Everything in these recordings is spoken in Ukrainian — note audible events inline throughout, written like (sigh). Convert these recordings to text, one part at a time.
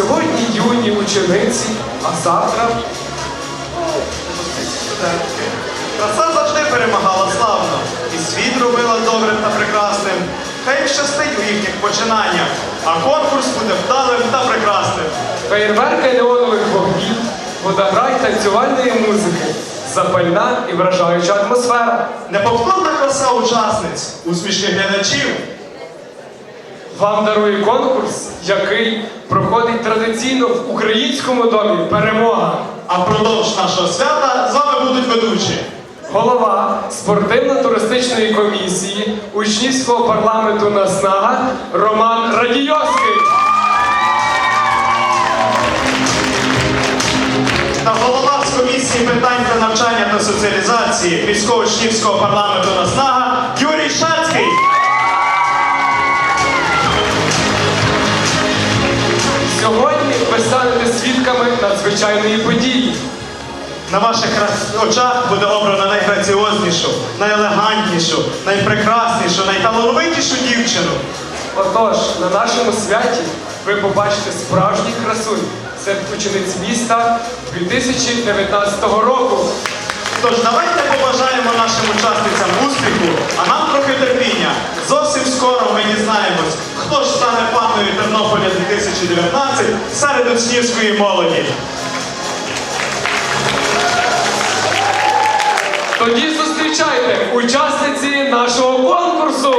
Сьогодні юні учениці, а завтра студентки. Краса завжди перемагала славно, і світ робила добрим та прекрасним. Хай щастить у їхніх починаннях, а конкурс буде вдалим та прекрасним. феєрверки неонових вогнів, водограй танцювальної музики, запальна і вражаюча атмосфера. Неповторна краса учасниць, усмішки глядачів. Вам дарує конкурс, який проходить традиційно в українському домі перемога. А впродовж нашого свята з вами будуть ведучі. Голова спортивно-туристичної комісії учнівського парламенту Наснага Роман Радійовський. Та голова з комісії питань про навчання та соціалізації міського учнівського парламенту Наснага свідками надзвичайної події. На ваших очах буде обрано найграціознішу, найелегантнішу, найпрекраснішу, найталановитішу дівчину. Отож, на нашому святі ви побачите справжніх красунь серед учениць міста 2019 року. Тож давайте побажаємо нашим учасницям успіху, а нам трохи терпіння. Зовсім скоро ми дізнаємось, хто ж стане паною Тернополя 2019 серед учнівської молоді. Тоді зустрічайте учасниці нашого конкурсу.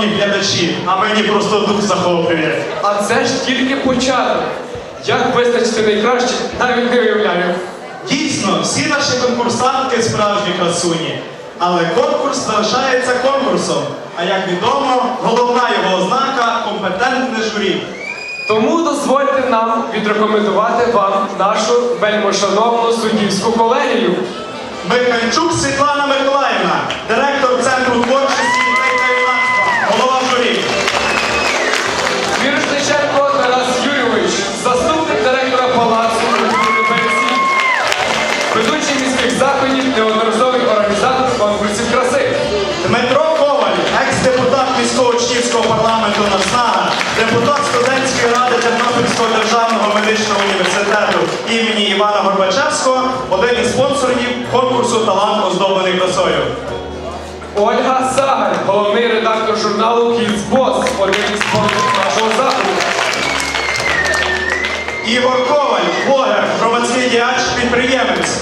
Шановні глядачі, а мені просто дух захоплює. А це ж тільки початок. Як визначити найкраще, навіть не уявляю. Дійсно, всі наші конкурсантки справжні красуні. Але конкурс залишається конкурсом. А як відомо, головна його ознака компетентне журі. Тому дозвольте нам відрекомендувати вам нашу вельмошановну суддівську колегію. Михайчук Світлана Миколаївна, директор Центру творчості депутат студентської ради Тернопільського державного медичного університету імені Івана Горбачевського, один із спонсорів конкурсу Талант оздоблений красою. Ольга Сагаль, головний редактор журналу Boss, один із спонсорів нашого заходу. Ігор Коваль, блогер, громадський діяч, підприємець.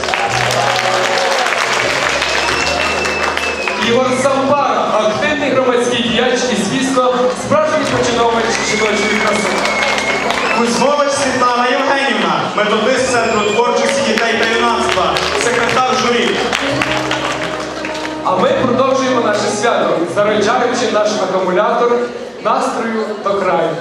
Ігор Сампара, активний громадський діяч і, звісно, справжній починовувач жіночої краси. Кузьмович Світлана Євгенівна, методист Центру творчості дітей та юнацтва, секретар журі. А ми продовжуємо наше свято, заряджаючи наш акумулятор настрою до краю.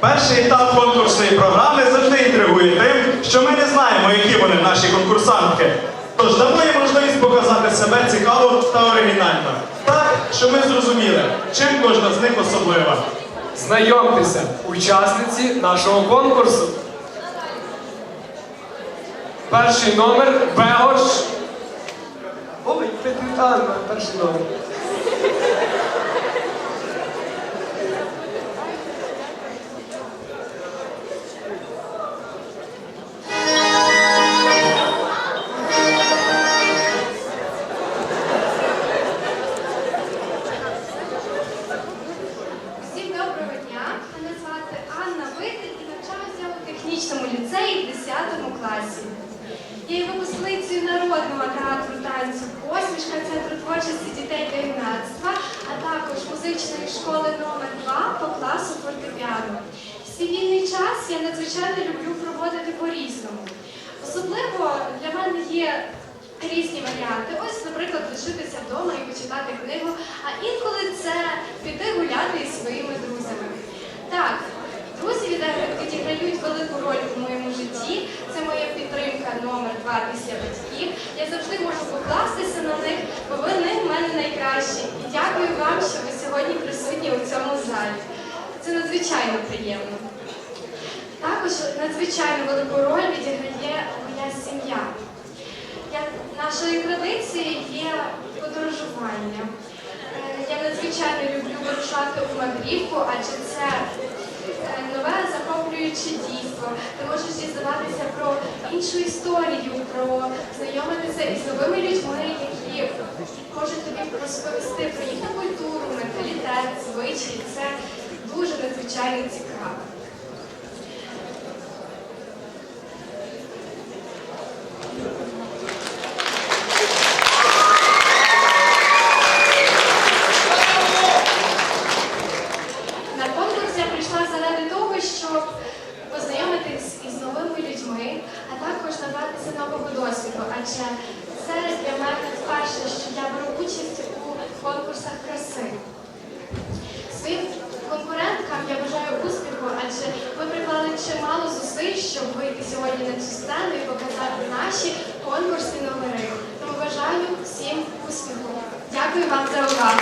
Перший етап конкурсної програми завжди інтригує тим, що ми не знаємо, які вони наші конкурсантки. Тож дамо їм можливість показати себе цікаво та оригінально. Так, щоб ми зрозуміли, чим кожна з них особлива. Знайомтеся, учасниці нашого конкурсу. Перший номер Бегош. Ой, Петританна, перший номер. Я надзвичайно люблю проводити по-різному. Особливо для мене є різні варіанти. Ось, наприклад, лишитися вдома і почитати книгу, а інколи це піти гуляти із своїми друзями. Так, друзі відігра- відіграють велику роль у моєму житті. Це моя підтримка номер два після батьків. Я завжди можу покластися на них, бо вони в мене найкращі. І дякую вам, що ви сьогодні присутні у цьому залі. Це надзвичайно приємно. Також надзвичайно велику роль відіграє моя сім'я. Нашою традицією є подорожування. Е, Я надзвичайно люблю вирушати у мандрівку, адже це е, нове захоплююче дійство. Ти можеш дізнаватися про іншу історію, про знайомитися із новими людьми, які можуть тобі розповісти про їхню культуру, менталітет, звичаї. Це дуже надзвичайно цікаво. наші конкурси номери. Тому бажаю всім успіху. Дякую вам за увагу.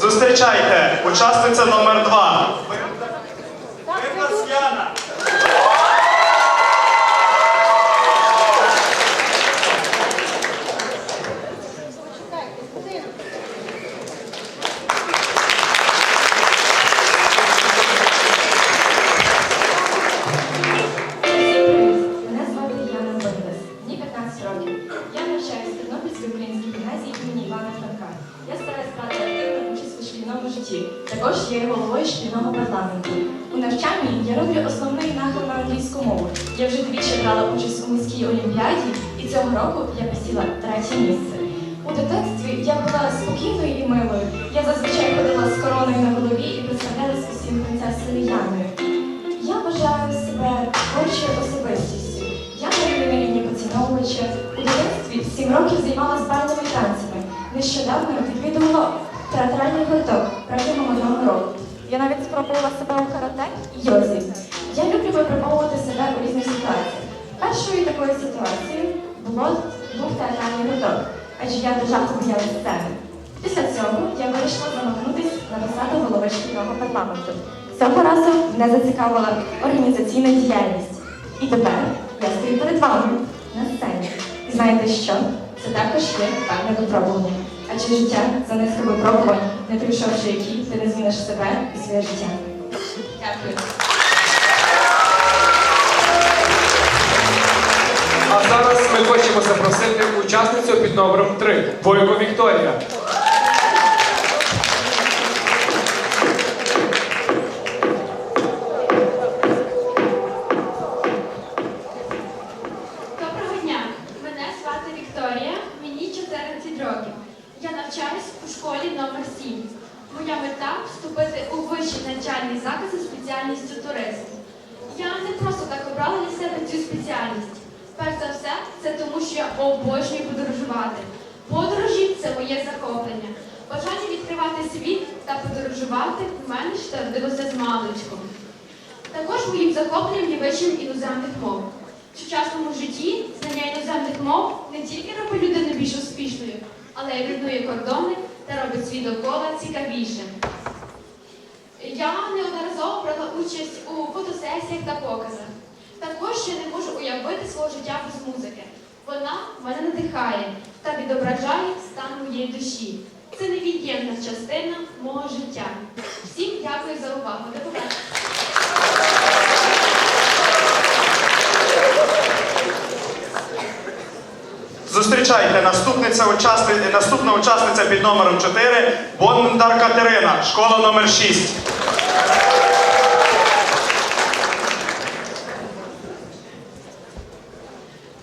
Зустрічайте, учасниця номер 2 У я роблю основний нахил на англійську мову. Я вже двічі брала участь у міській олімпіаді, і цього року я посіла третє місце. У дитинстві я була спокійною і милою. Я зазвичай ходила з короною на голові і представлялась усім принцесою Яною. Я вважаю себе творчою особистістю. Я на рівні поціновувача. У дитинстві сім років займалася бальними танцями. Нещодавно відвідувала театральний гурток протягом одного року. Я навіть спробувала себе у карате йозі. Я люблю випробовувати себе у різних ситуаціях. Першою такою ситуацією було був театральний гурток, адже я дуже боялася сцени. Після цього я вирішила замахнутися на посаду голови шкільного парламенту. Цього разу мене зацікавила організаційна діяльність. І тепер я стою перед вами на сцені. І знаєте що? Це також є певне випробування. Адже життя за низка випробувань, не прийшовши які, ти не зміниш себе і своє життя. Дякую. А зараз ми хочемо запросити учасницю під номером 3 Бойко Вікторія. Це тому, що я обожнюю подорожувати. Подорожі це моє захоплення. Бажання відкривати світ та подорожувати в мене ще з маличком. Також моїм захопленням є вивчення іноземних мов. В сучасному житті знання іноземних мов не тільки робить людину більш успішною, але й руйнує кордони та робить світ довкола цікавішим. Я неодноразово брала участь у фотосесіях та показах. Також я не можу уявити свого життя без музики. Вона мене надихає та відображає стан моєї душі. Це невід'ємна частина мого життя. Всім дякую за увагу. До побачення. Зустрічайте наступниця учасни... наступна учасниця під номером 4 Бондар Катерина, школа номер 6.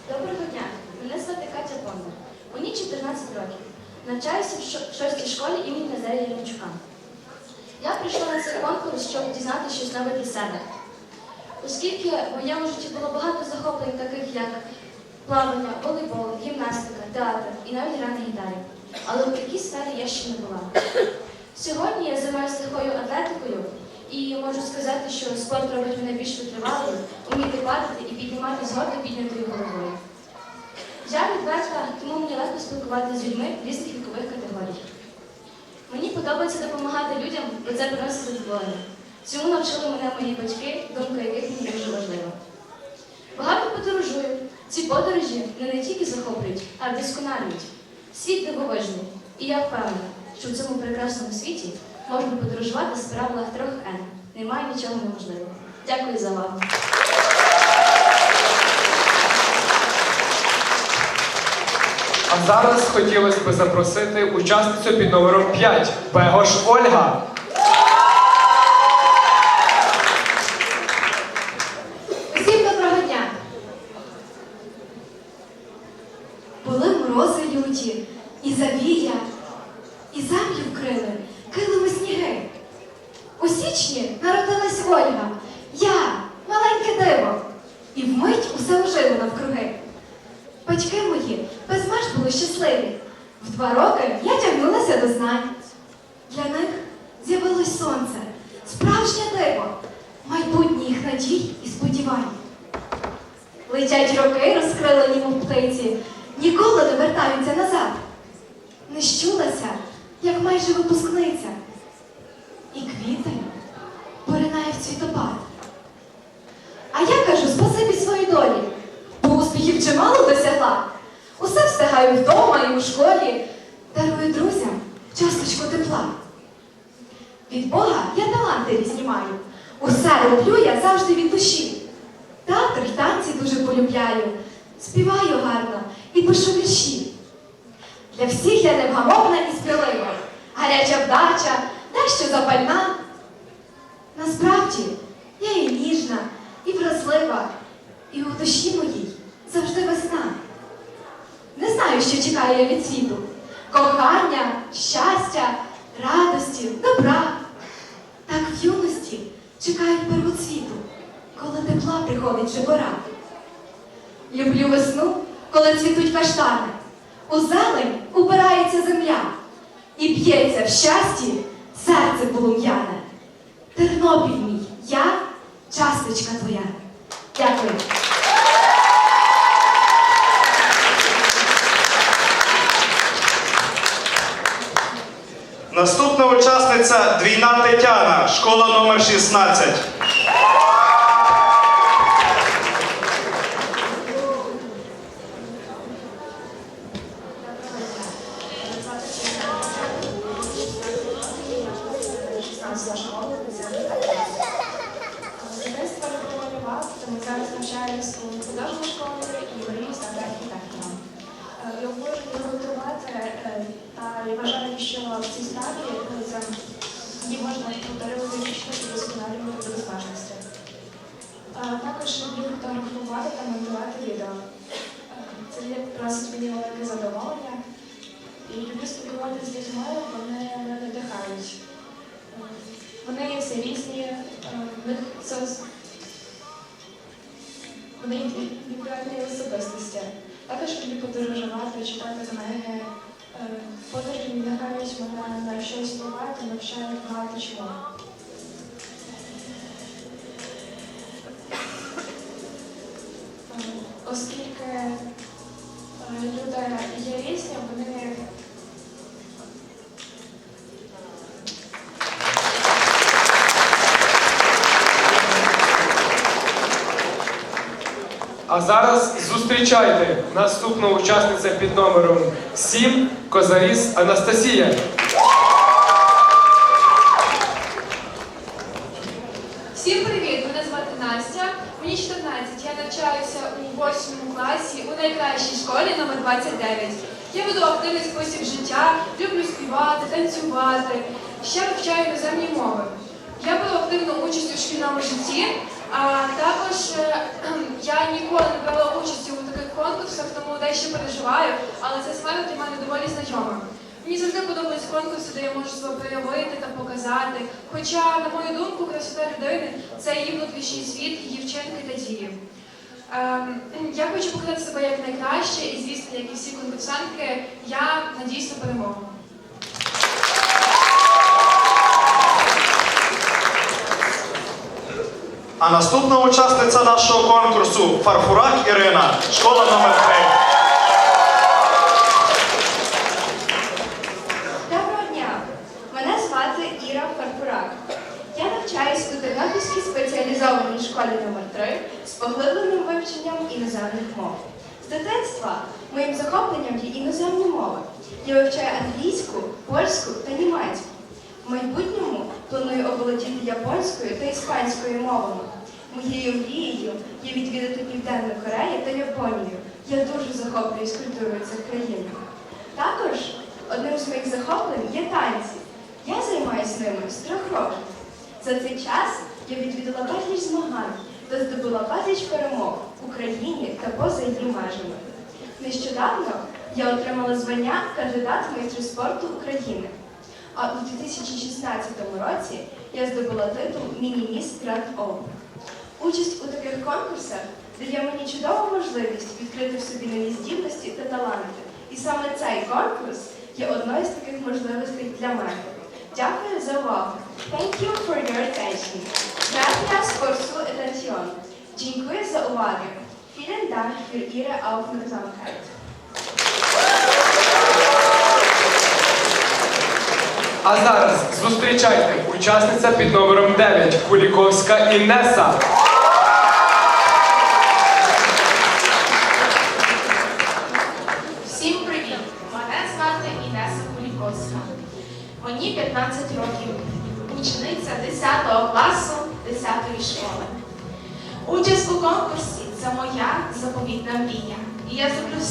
Доброго дня, мене звати Катя Бондар. Мені 14 років. Навчаюся в шо- шостій школі імені Назарія Янчука. Я прийшла на цей конкурс, щоб дізнати щось нове для себе. Оскільки в моєму житті було багато захоплень, таких як плавання, волейбол, гімнастика, театр і навіть гра на гітарі. Але в такій сфері я ще не була. Сьогодні я займаюся легкою атлетикою і можу сказати, що спорт робить мене більш витривалою, вміти падати і піднімати з гордо піднятою головою. Я відверта, тому мені легко спілкуватися з людьми різних вікових категорій. Мені подобається допомагати людям, бо це приносить задоволення. Цьому навчили мене мої батьки, думка яких мені дуже важлива. Багато подорожую. Ці подорожі мене не тільки захоплюють, а й вдосконалюють. Світ дивовижний. І я впевнена, що в цьому прекрасному світі можна подорожувати з правилах трьох Н. Немає нічого неможливого. Дякую за увагу. А зараз хотілося б запросити учасницю під номером 5 Бегош Ольга. Усім доброго дня! Були морози люті, і завія, і землю вкрили, килими сніги. У січні народилась Ольга, я, маленьке диво, і вмить усе ожило навкруги. Батьки мої без меж були щасливі. В два роки я тягнулася до знань. Для них з'явилось сонце, справжнє диво, майбутнє їх надій і сподівань. Летять роки, розкрилені мов птиці, ніколи не вертаються назад. Не щулася, як майже випускниця. І квітень поринає в цвітопад. А я кажу спасибі чимало досягла. Усе встигаю вдома і у школі, дарую друзям часточку тепла. Від Бога я таланти різні маю. Усе роблю я завжди від душі. Театр й танці дуже полюбляю, співаю гарно і пишу вірші. Для всіх я невгамовна і спілива, гаряча вдача, дещо запальна. Насправді я і ніжна, і вразлива, і у душі моїй завжди весна. Не знаю, що чекаю я від світу. Кохання, щастя, радості, добра. Так в юності чекають первоцвіту, коли тепла приходить вже пора. Люблю весну, коли цвітуть каштани. У зелень убирається земля і б'ється в щасті серце полум'яне. Тернопіль мій, я часточка твоя. Дякую. Наступна учасниця двійна Тетяна, школа номер 16. Спілкуватися з людьми, вони мене надихають. Вони всі різні, е, вони індивідуальні особистості. Також люблю подорожувати, читати книги. Е, Подорожі надихають мене на щось та навчають багато чого. Е, Оскільки люди є різні, вони А зараз зустрічайте наступну учасницю під номером 7 Козаріс Анастасія. Всім привіт! Мене звати Настя. Мені 14. Я навчаюся у 8 класі у найкращій школі номер 29. Я веду активний спосіб життя, люблю співати, танцювати. Ще вивчаю іноземні мови. Я беру активну участь у шкільному житті, а також е, (clears throat) я ніколи не брала участі у таких конкурсах, тому дещо переживаю, але ця сфера для мене доволі знайома. Мені завжди подобались конкурси, де я можу себе проявити та показати. Хоча, на мою думку, красота людини це її внутрішній світ, її вчинки та дії. Ем, я хочу показати себе як найкраще, і звісно, як і всі конкурсантки, я надіюсь на перемогу. А наступна учасниця нашого конкурсу Фарфурак Ірина, школа номер 3. Доброго дня! Мене звати Іра Фарфурак. Я навчаюсь у Тернопільській спеціалізованій школі номер 3 з поглибленим вивченням іноземних мов. З дитинства моїм захопленням є іноземні мови. Я вивчаю англійську, польську та німецьку. В майбутньому планую оволодіти японською та іспанською мовами. Моєю мрією є відвідати Південну Корею та Японію. Я дуже захоплююсь культурою цих країн. Також одним з моїх захоплень є танці. Я займаюся ними з трьох років. За цей час я відвідала безліч змагань та здобула безліч перемог в Україні та поза її межами. Нещодавно я отримала звання кандидат в майстри спорту України. А у 2016 році я здобула титул Міні-міс Гранд Оу. Участь у таких конкурсах дає мені чудову можливість відкрити в собі нові здібності та таланти. І саме цей конкурс є одною з таких можливостей для мене. Дякую за увагу. Thank you for your attention. Gracias por su atención. Dziękuję za uwagę. Vielen Dank für Ihre Aufmerksamkeit. А зараз зустрічайте учасниця під номером 9 Куліковська Інеса.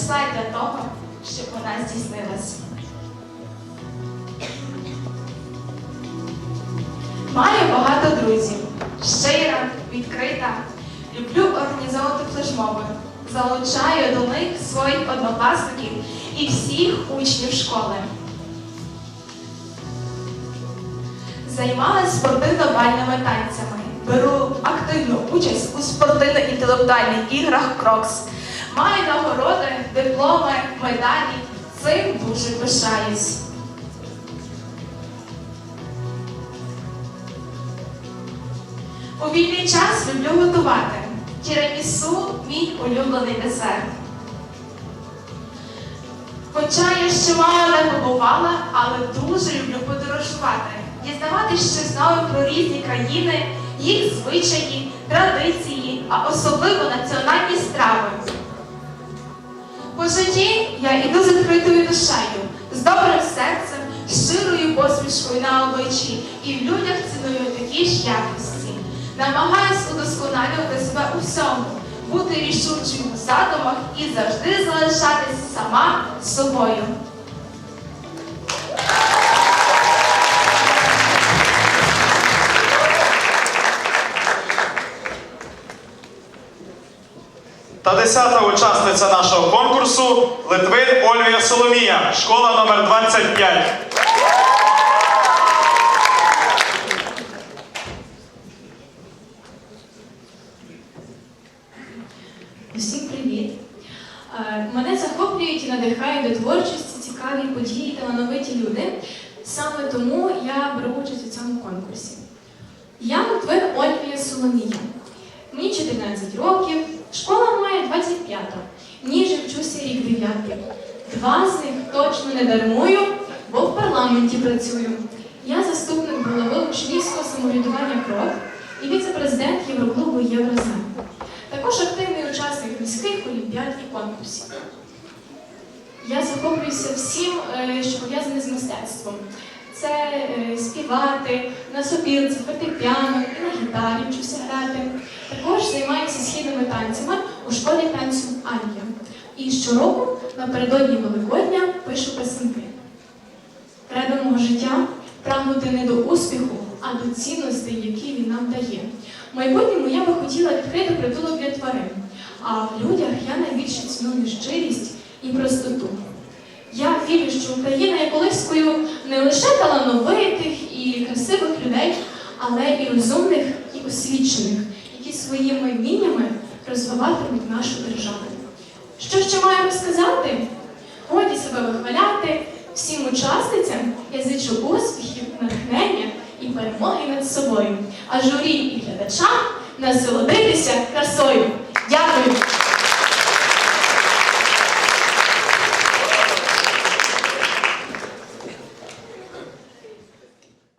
Зроблю все для того, щоб вона здійснилась. Маю багато друзів. Щира, відкрита. Люблю організовувати флешмоби. Залучаю до них своїх однокласників і всіх учнів школи. Займалась спортивно-бальними танцями. Беру активну участь у спортивно-інтелектуальних іграх Крокс. Маю нагороди, дипломи, медалі. Цим дуже пишаюсь. У вільний час люблю готувати. Тірамісу мій улюблений десерт. Хоча я ще мало не побувала, але дуже люблю подорожувати, дізнаватися щось нове про різні країни, їх звичаї, традиції, а особливо національні страви. По житті я йду з відкритою душею, з добрим серцем, щирою посмішкою на обличчі і в людях ціную такі ж якості. Намагаюсь удосконалювати себе у всьому, бути рішучою в задумах і завжди залишатись сама собою. Та десята учасниця нашого конкурсу Литвин Ольвія Соломія, школа номер 25. Усім привіт! Е, Мене захоплюють і надихають до творчості цікаві події, талановиті люди. Саме тому я беру участь у цьому конкурсі. Я Литвин Ольвія Соломія. Мені 14 років, школа має 25. В ній же вчуся рік 9. Два з них точно не дармую, бо в парламенті працюю. Я заступник голови учнівського самоврядування КРОК і віце-президент Євроклубу Єврозем. Також активний учасник міських олімпіад і конкурсів. Я захоплююся всім, е, що пов'язане з мистецтвом. Це е, співати, на сопілці, фортепіано, і на гітарі вчуся грати. Також займаюся східними танцями у школі танцю Анія. І щороку напередодні Великодня пишу писанки. Кредо мого життя прагнути не до успіху, а до цінностей, які він нам дає. В майбутньому я би хотіла відкрити притулок для тварин, а в людях я найбільше ціную щирість і простоту. Я вірю, що Україна є колискою не лише талановитих і красивих людей, але і розумних і освічених, які своїми вміннями розвиватимуть нашу державу. Що ще маю розказати? Годі себе вихваляти всім учасницям я зичу успіхів, натхнення і перемоги над собою, а журі і глядачам насолодитися красою. Дякую!